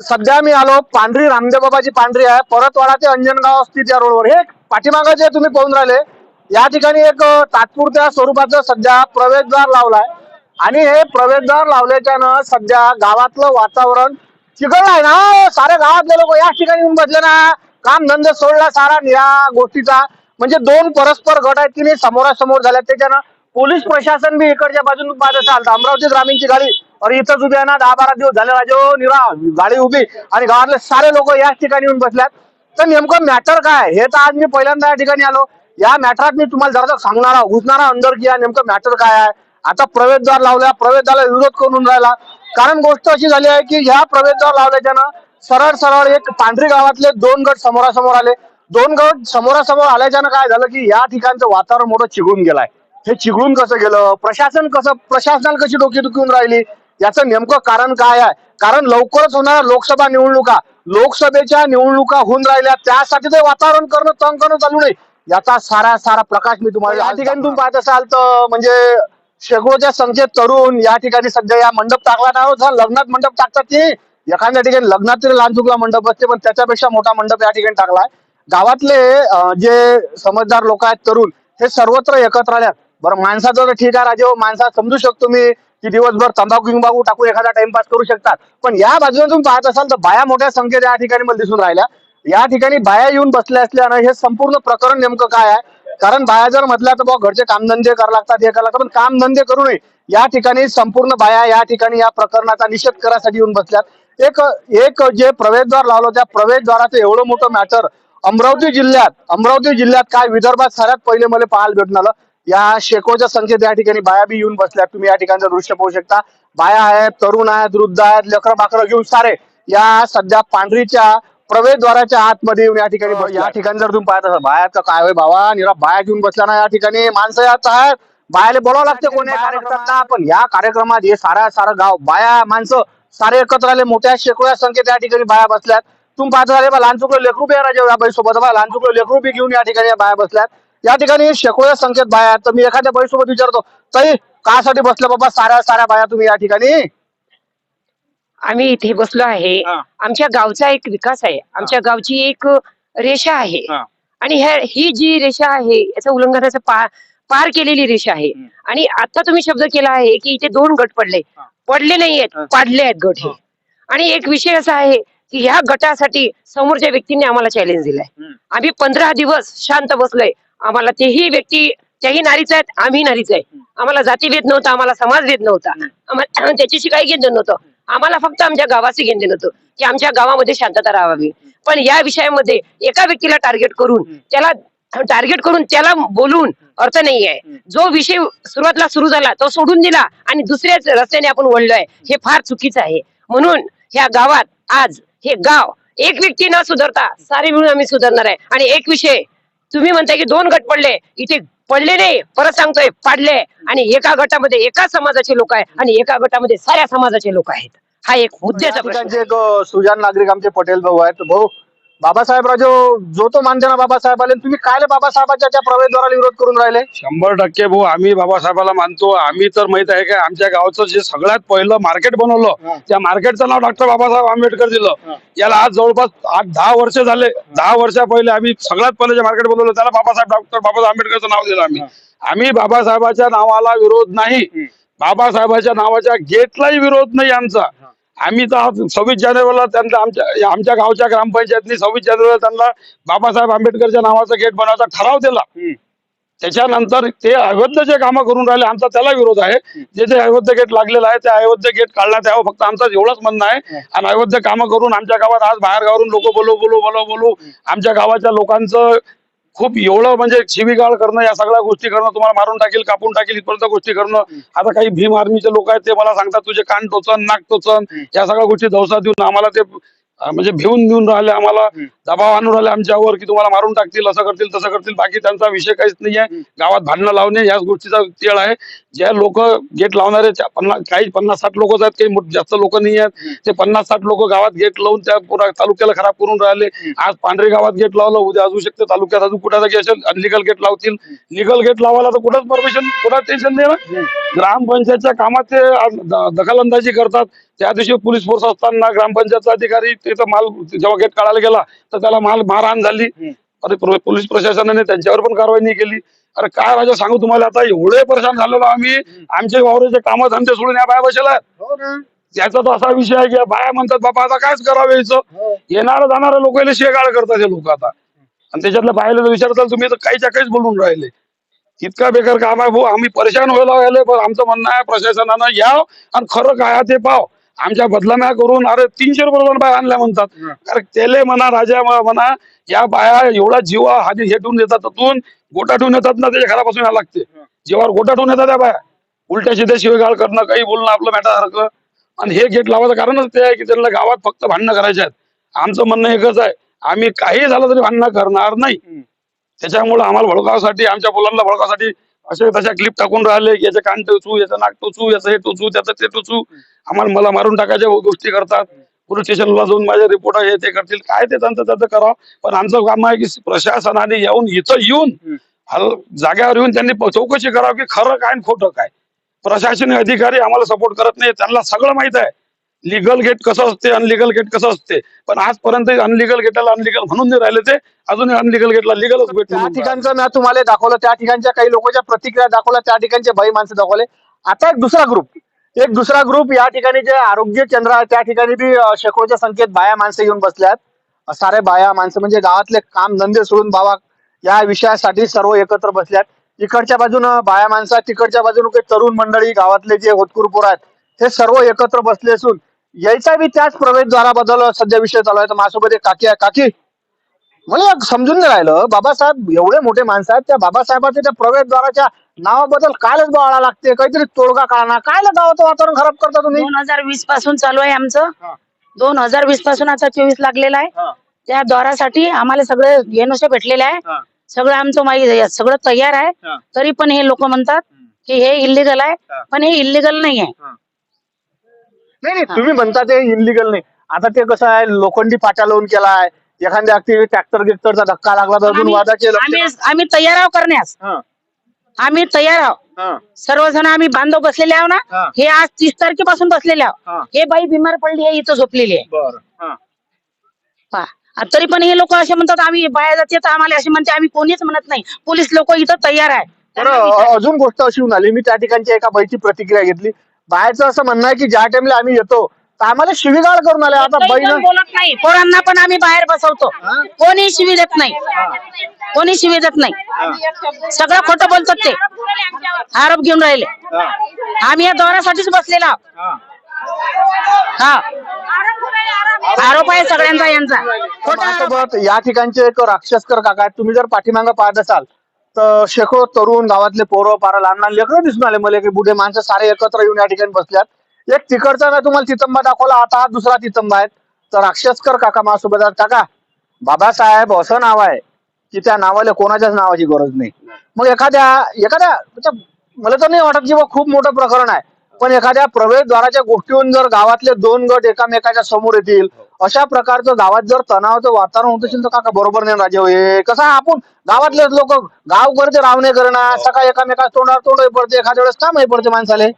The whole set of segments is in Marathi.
सध्या मी आलो पांढरी रामदेव बाबाची पांढरी आहे. परतवाडा ते अंजनगाव स्थित त्या रोडवर. हे पाठीमागा जे तुम्ही पाहून राहिले या ठिकाणी एक तात्पुरत्या स्वरूपाचं सध्या प्रवेशद्वार लावलाय. आणि हे प्रवेशद्वार लावल्याच्यानं सध्या गावातलं वातावरण चिघळलंय ना? साऱ्या सारे गावातले लोक याच ठिकाणी येऊन बसले ना. काम धंदे सोडला सारा या गोष्टीचा. म्हणजे दोन परस्पर गट आहेत की नाही समोरासमोर झाल्यात. त्याच्यानं पोलीस प्रशासन बी इकडच्या बाजून पाहत असाल. तर अमरावती ग्रामीणची गाडी अरे इथंच उभी आहे ना दहा बारा दिवस झाले राजे हो, निरा गाडी उभी आणि गावातले सारे लोक याच ठिकाणी येऊन बसल्यात. तर नेमकं मॅटर काय? हे तर आज मी पहिल्यांदा या ठिकाणी आलो. या मॅटरात मी तुम्हाला जरा सांगणार घुसणारा अंदर किया नेमकं मॅटर काय आहे. आता प्रवेशद्वार लावल्या प्रवेशद्वाराला विरोध करून राहिला? कारण गोष्ट अशी झाली आहे की ह्या प्रवेशद्वार लावल्याच्यानं सरळ सरळ एक पांढरी गावातले दोन गट समोरासमोर आले. दोन गट समोरासमोर आल्याच्यानं काय झालं की या ठिकाणचं वातावरण मोठं चिघळून गेलाय. हे चिघळून कसं गेलं? प्रशासन कसं प्रशासनाला कशी डोकी दुखून राहिली? याचं नेमकं कारण काय आहे? कारण लवकरच होणार लोकसभा निवडणुका लोकसभेच्या निवडणुका होऊन राहिल्या. त्यासाठी ते वातावरण करणं तंग करणं चालू नाही. याचा सारा सारा प्रकाश मी तुम्हाला या ठिकाणी तुम्ही पाहत असाल तर म्हणजे शेकडोच्या संख्येत तरुण या ठिकाणी सध्या या मंडप टाकला ना हो, जर लग्नात मंडप टाकतात ते एखाद्या ठिकाणी लग्नात तरी लहान चुकला मंडप असते पण त्याच्यापेक्षा मोठा मंडप या ठिकाणी टाकलाय गावातले जे समजदार लोक आहेत तरुण हे सर्वत्र एकत्र आल्यात. बरं माणसाचं तर ठीक आहे राजे हो, माणसा समजू शकतो मी. की दिवसभर तंबाखू बिंबाखू टाकून एखादा टाइमपास करू शकतात. पण या बाजूने तुम्ही पाहत असाल तर बाया मोठ्या संख्येत या ठिकाणी मला दिसून राहिल्या. या ठिकाणी बाया येऊन बसल्या असल्यानं हे संपूर्ण प्रकरण नेमकं काय आहे? कारण बाया जर म्हटल्या तर बघ घरचे कामधंदे करावं लागतात हे करायला लागतात पण कामधंदे करू नये. या ठिकाणी संपूर्ण बाया या ठिकाणी या प्रकरणाचा निषेध करायसाठी येऊन बसल्यात. एक एक जे प्रवेशद्वार लावलं त्या प्रवेशद्वाराचं एवढं मोठं मॅटर अमरावती जिल्ह्यात अमरावती जिल्ह्यात काय विदर्भात सगळ्यात पहिले मला पाहायला भेटून आलं. या शेकोच्या संख्येत या ठिकाणी बाया बी येऊन बसल्यात. तुम्ही या ठिकाणचं दृश्य पाहू शकता. बाया आहेत तरुण आहेत वृद्ध आहेत लेकर बाकर घेऊन सारे या सध्या पांढरीच्या प्रवेशद्वाराच्या आतमध्ये येऊन या ठिकाणी या ठिकाणी जर तुम्ही पाहत असाल बाया काय होय बाबा? निरा बाया घेऊन बसल्या ना या ठिकाणी. माणसं यात आहेत. बायाला बोलावं लागते कोणी कार्यक्रमात. पण या कार्यक्रमात हे सारा सारं गाव बाया माणसं सारे एकत्र आले. मोठ्या शेकड्या संख्येत या ठिकाणी बाया बसल्यात. तुम्ही पाहत असाल बा लहान चुकलं लेकरू बी राजा बाई सोबत बा लहान चुकलं लेकरू बी घेऊन या ठिकाणी बाया बसल्यात. या ठिकाणी शेकडोच्या संख्येत बाया आहेत तर मी एखाद्या बाई सोबत विचारतो ताई कासाठी बसल्या बाबा साऱ्या साऱ्या बाया तुम्ही या ठिकाणी आम्ही इथे बसलो आहे हा. आमच्या गावचा एक विकास आहे आमच्या गावची एक रेषा आहे हा. आणि ह्या ही जी रेषा आहे याचं उल्लंघनाचं पार पार केलेली रेषा आहे हम्म. आणि आता तुम्ही शब्द केला आहे की इथे दोन गट पडले हा. पडले नाहीयेत हा. पाडले आहेत गट हे हा. आणि एक विषय असा आहे की ह्या गटासाठी समोरच्या व्यक्तीने आम्हाला चॅलेंज दिलाय हम्म. आम्ही पंधरा दिवस शांत बसलोय आम्हाला तेही व्यक्ती त्याही नारीच आहेत आम्ही नारीच आहे. आम्हाला जातीभेद नव्हता आम्हाला समाजभेद नव्हता. आम्हाला त्याच्याशी काही घेणं नव्हतं. आम्हाला फक्त आमच्या गावाशी घेणं नव्हतं होतं की आमच्या गावामध्ये शांतता राहावी. पण या विषयामध्ये एका व्यक्तीला टार्गेट करून त्याला टार्गेट करून त्याला बोलून अर्थ नाही आहे. जो विषय सुरुवातला सुरू झाला तो सोडून दिला आणि दुसऱ्याच रस्त्याने आपण वळलोय हे फार चुकीचं आहे. म्हणून ह्या गावात आज हे गाव एक व्यक्ती न सुधारता सारे मिळून आम्ही सुधारणार आहे. आणि एक विषय तुम्ही म्हणताय की दोन गट पडले. इथे पडले नाही परत सांगतोय पाडले. आणि एका गटामध्ये एका समाजाचे लोक आहे आणि एका गटामध्ये साऱ्या समाजाचे लोक आहेत. हा एक मुद्द्याचा प्रश्न सुजान नागरिक आमचे पटेल भाऊ आहेत. भाऊ बाबासाहेब राजो जो तो मानते ना बाबासाहेब आले तुम्ही काय बाबासाहेबाच्या त्या प्रवेशद्वाराला विरोध करून राहिले? शंभर टक्के भाऊ आम्ही बाबासाहेबाला मानतो. आम्ही तर माहीत आहे का आमच्या गावचं जे सगळ्यात पहिलं मार्केट. बनवलं त्या मार्केटचं नाव डॉक्टर बाबासाहेब आंबेडकर. दिलं. याला आज जवळपास आठ दहा वर्ष झाले. दहा वर्षा पहिले आम्ही सगळ्यात पहिले जे मार्केट बनवलं त्याला बाबासाहेब डॉक्टर बाबासाहेब आंबेडकरचं नाव दिलं आम्ही. आम्ही बाबासाहेबाच्या नावाला विरोध नाही. बाबासाहेबाच्या नावाच्या गेटलाही विरोध नाही आमचा. आम्ही तर सव्वीस जानेवारीला त्यांना आमच्या आमच्या गावच्या ग्रामपंचायतनी सव्वीस जानेवारीला त्यांना बाबासाहेब आंबेडकरच्या नावाचा गेट बनवायचा ठराव दिला. त्याच्यानंतर ते अवैध जे कामं करून राहिले आमचा त्याला विरोध आहे. जे जे अवैध गेट लागलेलं आहे ते अवैध गेट काढण्यात यावं. फक्त आमचं एवढंच म्हणणं आहे. आणि अवैध कामं करून आमच्या गावात आज बाहेर गावावरून लोक बोलू बोलू बोलू बोलू. आमच्या गावाच्या लोकांचं खूप एवढं म्हणजे शिवीगाळ करणं या सगळ्या गोष्टी करणं तुम्हाला मारून टाकील कापून टाकील इथपर्यंत गोष्टी करणं. आता काही भीम आर्मीचे लोक आहेत ते मला सांगतात तुझे कान टोचन नाक टोचन या सगळ्या गोष्टी दवसा देऊन आम्हाला ते म्हणजे भिवून देऊन राहिले आम्हाला दबाव आणून राहिले आमच्यावर की तुम्हाला मारून टाकतील असं करतील तसं करतील. बाकी त्यांचा विषय काहीच नाही आहे गावात भांडणं लावणे याच गोष्टीचा तेळ आहे. ज्या लोक गेट लावणारे पन्नास काही पन्नास साठ लोक आहेत काही मोठ- जास्त लोक नाही आहेत ते पन्नास साठ लोक गावात गेट लावून त्या पुरा तालुक्याला खराब करून राहिले. आज पांढरे गावात गेट लावलं उद्या असू शकते तालुक्यात अजून कुठं असेल अनलिगल गेट लावतील. लिगल गेट लावायला तर कुठंच परमिशन कुठं टेन्शन नाही ना? ग्रामपंचायतच्या कामात ते दखलंदाजी करतात. त्या दिवशी पोलीस फोर्स असताना ग्रामपंचायतचा अधिकारी तिथं माल जेव्हा गेट काढायला गेला तर त्याला माल मारहाण झाली. अरे पोलीस प्रशासनाने त्यांच्यावर पण कारवाई नाही केली. अरे काय राजा सांगू तुम्हाला आता एवढे परेशान झालेलो आम्ही. आमचे वावराचे कामं धंदे सोडून या बाया बसेला आहेत. हो ना. त्याचा तर असा विषय आहे की बाया म्हणतात बाबा आता कायच करावं यायचं येणारे जाणारे लोक शेगाळ करतात हे लोक आता. आणि त्याच्यातल्या बायला जर विचारताल तुम्ही तर काहीच्या काहीच बोलून राहिले. इतका बेकार काम आहे. भाऊ आम्ही परेशान व्हायला गेले पण आमचं म्हणणं आहे प्रशासनानं याव आणि खरं काय ते पाव आमच्या बदलाम्या करून अरे तीनशे रुपये दोन बाया आणल्या म्हणतात. अरे तेले म्हणा राजा म्हणा या बाया एवढा जीवा हाती हे ठेवून देतात त्यातून गोटा ठेवून येतात ना त्याच्या घरापासून यायला लागते. जीवावर गोटा ठेवून येतात त्या बाया. उलट्या सिध्या शिवेगाळ करणं काही बोलणं आपलं मॅटासारखं आणि हे गेट लावायचं कारणच ते आहे की त्यांना गावात फक्त भांडणं करायचे आहेत. आमचं म्हणणं एकच आहे आम्ही काही झालं तरी भांडणं करणार नाही. त्याच्यामुळे आम्हाला भडकावासाठी आमच्या मुलांना भडकावासाठी असे तशा क्लिप टाकून राहिले की याचं कान टोचू याचं नाक टोचू याचं हे टोचू त्याचं ते टोचू. आम्हाला मला मारून टाकायच्या गोष्टी करतात. पोलीस स्टेशनला जाऊन माझे रिपोर्ट हे ते करतील. काय ते त्यांचं त्याचं करावं? पण आमचं काम आहे की प्रशासनाने येऊन इथं येऊन जाग्यावर येऊन त्यांनी चौकशी करावी की खरं काय आणि खोटं काय. प्रशासकीय अधिकारी आम्हाला सपोर्ट करत नाही. त्यांना सगळं माहीत आहे. लिगल गेट कसं असते अनलिगल गेट कसं असते? पण आजपर्यंत अनलिगल गेटला अनलिगल म्हणून नाही राहिले ते. अजून अनलिगल गेटला लिगलच गेट त्या. ठिकाणचं मी तुम्हाला दाखवलं त्या ठिकाणच्या काही लोकांच्या प्रतिक्रिया दाखवल्या त्या ठिकाणचे बाई माणसं दाखवले. आता एक दुसरा ग्रुप एक दुसरा ग्रुप या ठिकाणी जे आरोग्य केंद्र आहे त्या ठिकाणी बी शेकडोच्या संख्येत बाया माणसं येऊन बसल्यात सारे बाया माणसं म्हणजे गावातले काम धंदे सोडून बाबा या विषयासाठी सर्व एकत्र बसल्यात इकडच्या बाजूनं बाया माणसं तिकडच्या बाजूनं काही तरुण मंडळी गावातले जे होतकुर पोरं आहेत हे सर्व एकत्र बसले असून यायचा बी त्याच प्रवेशद्वाराबद्दल सध्या विषय चालू आहे. तर माझ्यासोबत एक काकी आहे. काकी मला समजून नाही राहिलं बाबासाहेब एवढे मोठे माणसं आहेत त्या बाबासाहेबाच्या त्या प्रवेशद्वाराच्या नावाबद्दल कायच बोलायला लागते. काहीतरी तोडगा काढणार. काय गावाचं वातावरण खराब करता तुम्ही? दोन हजार वीसपासून चालू आहे आमचं. दोन हजार वीसपासून आता चोवीस लागलेला आहे. त्या द्वारासाठी आम्हाला सगळे एनओसी भेटलेले आहे. सगळं आमचं माहिती सगळं तयार आहे. तरी पण हे लोक म्हणतात की हे इलिगल आहे. पण हे इलिगल नाही आहे नाही नाही तुम्ही म्हणता ते इलिगल नाही. आता ते कसं आहे लोखंडी पाट्या लावून केलाय. एखाद्या ट्रॅक्टर गिक्टरचा धक्का लागला तर अजून आम्ही वादाचे आम्ही आम्ही तयार आहोत करण्यास आम्ही तयार आहोत सर्वजण आम्ही बांधव बसलेले आहो ना? हा. आज तीस तारखेपासून बसलेले हा. आहो. हे. बाई बिमार पडली आहे इथं झोपलेली आहे. बरं. हा. पहा. आ, तरी पण हे लोक असे म्हणतात आम्ही बाया जाते तर आम्हाला असे म्हणते आम्ही कोणीच म्हणत नाही. पोलीस लोक इथं तयार आहे त्यांना विचारा. अजून गोष्ट अशी होऊन आली. मी त्या ठिकाणच्या एका बाईची प्रतिक्रिया घेतली. बायचं असं म्हणणं आहे की ज्या टाइमला आम्ही येतो तर आम्हाला शिवीगाळ करून आले. आता काही जण बोलत नाही. पोरांना पण आम्ही बाहेर बसवतो. कोणी शिवी देत नाही. कोणी शिवी देत नाही. सगळं खोटं बोलतात ते. आरोप घेऊन राहिले. आम्ही या दौऱ्यासाठीच बसलेला आहोत. हा. आरोप आहे सगळ्यांचा यांचा. खोटा आरोप. माझ्यासोबत या ठिकाणचे एक राक्षसकर काका आहेत. तुम्ही जर पाठीमागं पाहत असाल तर शेकडो तरुण गावातले पोरं पारा लहान लहान लेकरं दिसून आले मला. की बुढे माणसं सारे एकत्र येऊन या ठिकाणी बसल्यात. एक तिकडचा मी तुम्हाला तितंबा दाखवला? आता हा दुसरा तितंबा आहे. तर राक्षसकर काका माझ्यासोबत आहेत. काका बाबासाहेब असं नाव आहे की त्या नावाला कोणाच्याच नावाची गरज नाही. मग एखाद्या एखाद्या म्हणजे मला तर नाही वाटत की बा खूप मोठं प्रकरण आहे. पण एखाद्या प्रवेशद्वाराच्या गोष्टीहून जर गावातले दोन गट एकामेकाच्या समोर येतील अशा प्रकारचं गावात जर तणावाचं वातावरण होत असेल तर काका बरोबर नाही राजे हो. हे कसं आपण गावातले लोक गाव करते रावणे करणं सकाळ एकामेका तोंडावर तोंड पडते एखाद्या वेळेस काम पडते माणसाले.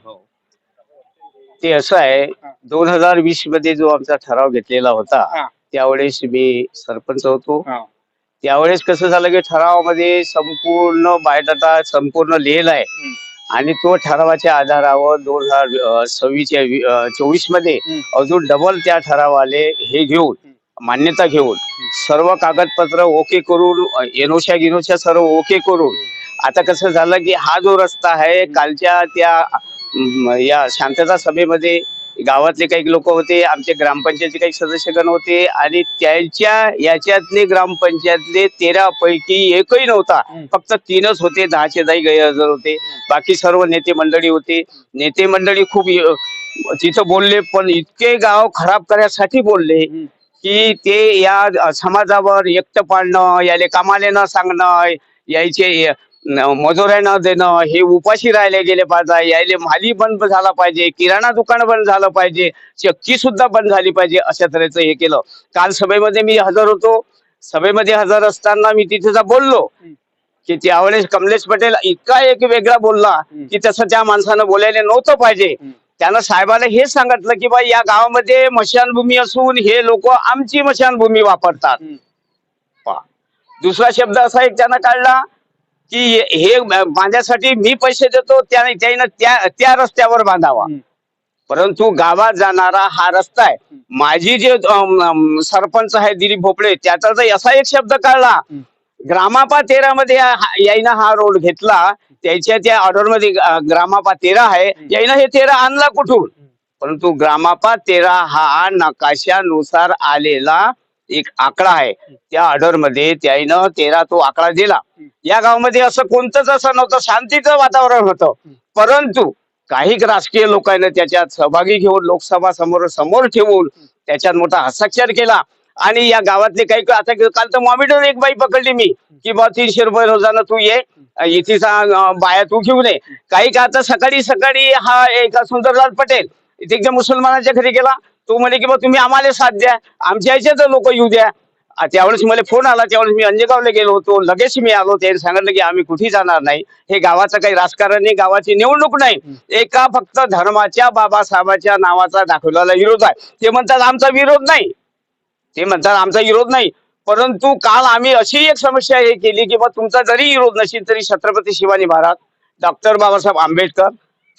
ते असं आहे दोन हजार वीसमध्ये जो आमचा ठराव घेतलेला होता हा. त्यावेळेस मी सरपंच होतो. हा. त्यावेळेस कसं झालं की ठरावामध्ये संपूर्ण बायोडाटा संपूर्ण लिहिला आहे. आणि तो ठरावाच्या आधारावर दोन हजार सव्वीसच्या चोवीसमध्ये. अजून डबल त्या ठरावाले हे घेऊन मान्यता घेऊन सर्व कागदपत्र ओके करून एनोशा गिनोशा सर्व ओके करून आता कसं झालं की हा जो रस्ता आहे कालच्या त्या या शांतता सभेमध्ये गावातले काही लोक होते आमचे ग्रामपंचायतचे काही सदस्यगण होते आणि त्यांच्या याच्यातले ग्रामपंचायतले तेरा पैकी एकही नव्हता. फक्त तीनच होते दहाचे दहा गैरहजर होते. बाकी सर्व नेते मंडळी होते. नेते मंडळी खूप तिथं बोलले पण इतके गाव खराब करण्यासाठी बोलले की ते या समाजावर एकटं पाडणं याले कामाले न सांगणं यायचे मजुऱ्या न देणं हे उपाशी राहिले गेले पाहिजे यायले माली बंद झाला पाहिजे किराणा दुकान बंद झालं पाहिजे चक्की सुद्धा बंद झाली पाहिजे अशा तऱ्हेचं हे केलं. काल सभेमध्ये मी हजर होतो. सभेमध्ये हजर असताना मी तिथे बोललो. की त्यावेळेस कमलेश पटेल इतका एक वेगळा बोलला की तसं त्या माणसानं बोलायला नव्हतं पाहिजे. त्यानं साहेबाला हेच सांगितलं की बा या गावामध्ये मशानभूमी असून हे लोक आमची मशानभूमी वापरतात. दुसरा शब्द असा एक त्यानं काढला की हे- हे बांधण्यासाठी मी पैसे देतो त्याने त्यानं त्या त्या रस्त्यावर बांधावा. परंतु गावात जाणारा हा रस्ता आहे. माझी जे सरपंच आहे दिलीप भोपळे त्याचा तर असा एक शब्द काढला ग्रामापा तेरा मध्ये हा- यायनं हा रोड घेतला. त्याच्या त्या ऑर्डरमध्ये ग्रामापा तेरा आहे. यायनं हे तेरा आणला कुठून? परंतु ग्रामापा तेरा हा नकाशानुसार आलेला एक आकडा आहे. त्या ऑर्डरमध्ये त्यानं तेरा तो आकडा दिला. या गावामध्ये असं कोणतंच असं नव्हतं. शांतीचं वातावरण होतं. परंतु काही राजकीय लोकांना त्याच्यात सहभागी घेऊन लोकसभा समोर समोर ठेवून त्याच्यात मोठा हस्ताक्षर केला. आणि या गावातले काही आता काल तर मॉमिडर एक बाई पकडली मी की बा तीनशे रुपये रोजानं तू ये इथेचा बाया तू घेऊन ये. काही का आता सकाळी सकाळी हा एक सुंदरलाल पटेल इथे एकदा मुसलमानाच्या घरी गेला. तो म्हणे की बा तुम्ही आम्हाला साथ द्या आमच्या याच्यात लोक येऊ द्या. त्यावेळेस मला फोन आला त्यावेळेस मी अंजगावला गेलो होतो लगेच मी आलो त्यांनी सांगितलं की आम्ही कुठे जाणार नाही? हे गावाचं काही राजकारण नाही गावाची निवडणूक नाही. एका फक्त धर्माच्या बाबासाहेबाच्या नावाचा दाखवलेला विरोध आहे. ते म्हणतात आमचा विरोध नाही. ते म्हणतात आमचा विरोध नाही. परंतु काल आम्ही अशी एक समस्या हे केली की बा तुमचा जरी विरोध नसेल तरी छत्रपती शिवाजी महाराज डॉक्टर बाबासाहेब आंबेडकर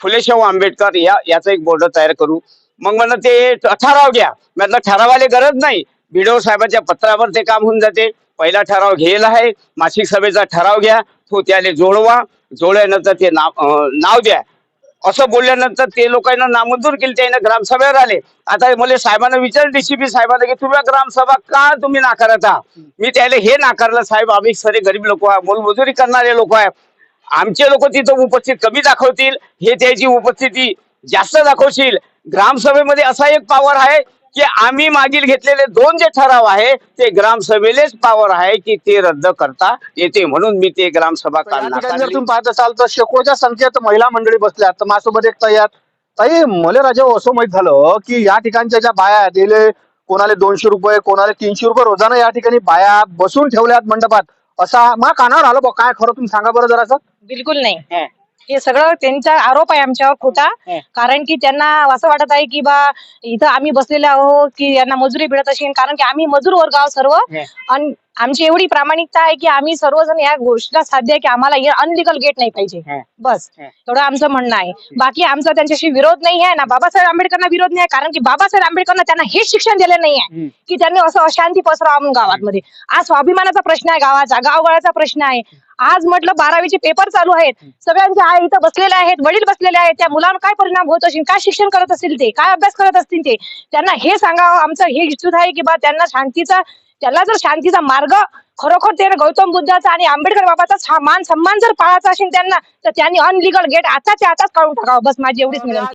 फुलेशाहू आंबेडकर या याचा एक बोर्ड तयार करू. मग म्हणलं ते ठराव घ्या. म्हटलं ठरावाले गरज नाही. बीडो साहेबांच्या पत्रावर ते काम होऊन जाते. पहिला ठराव घेला आहे. मासिक सभेचा ठराव घ्या. तो त्याला जोडवा. जोडल्यानंतर ते नाव नाव द्या. असं बोलल्यानंतर ते लोकांना नामंजूर केली त्यांना ग्रामसभेवर आले. आता मला साहेबांना विचार डीसीपी साहेबांना की तुम्ही ग्रामसभा का तुम्ही नाकारत आहात? मी त्याला हे नाकारलं साहेब आम्ही सरे गरीब लोक आहे मोलमजुरी करणारे लोक आहे आमचे लोक तिथं उपस्थित कमी दाखवतील हे त्याची उपस्थिती जास्त दाखवशील. ग्रामसभेमध्ये असा एक पॉवर आहे की आम्ही मागील घेतलेले दोन जे ठराव आहे ते ग्रामसभेलेच पॉवर आहे की ते रद्द करता येते म्हणून मी ते ग्रामसभा जर. तुम्ही पाहत असाल तर शेकोच्या संख्येत महिला मंडळी बसल्यात तर माझ्यासोबत एक आहेत ताई मला राजा असं माहीत झालं की या ठिकाणच्या ज्या बाया दिले कोणाला दोनशे रुपये कोणाला तीनशे रुपये रोजानं या ठिकाणी बाया बसून ठेवल्यात मंडपात. असा मा कानावर आलं बा काय खरं तुम्ही सांगा बरं जरासं. बिलकुल नाही. हे सगळं त्यांचा आरोप आहे आमच्यावर खोटा. कारण की त्यांना असं वाटत आहे की बा इथं आम्ही बसलेले आहोत की यांना मजुरी मिळत असेल. कारण की आम्ही मजूर वर्ग आहोत सर्व आणि आमची एवढी प्रामाणिकता आहे की आम्ही सर्वजण या गोष्टीला साध्य की आम्हाला अनलिगल गेट नाही पाहिजे. बस. एवढं आमचं म्हणणं आहे. बाकी आमचा त्यांच्याशी विरोध नाही आहे ना. बाबासाहेब आंबेडकरांना विरोध नाही आहे. कारण की बाबासाहेब आंबेडकरांना त्यांना हेच शिक्षण दिलं नाही आहे की त्यांनी असं अशांती पसरावं गावांमध्ये. आज स्वाभिमानाचा प्रश्न आहे गावाचा गावगाळाचा प्रश्न आहे. आज म्हटलं बारावीचे पेपर चालू आहेत. सगळ्यांचे आई इथं बसलेले आहेत वडील बसलेले आहेत. त्या मुलांवर काय परिणाम होत असेल काय शिक्षण करत असतील ते काय अभ्यास करत असतील ते त्यांना हे सांगावं. आमचं हे इच्छुक आहे की बा त्यांना शांतीचा त्याला जर शांतीचा मार्ग खरोखर ते गौतम बुद्धाचा आणि आंबेडकर बाबाचा हा मान सन्मान जर पाळायचा असेल त्यांना तर त्यांनी अनलिगल गेट आताच्या आताच काढून टाकावं. बस माझी एवढीच विनंती.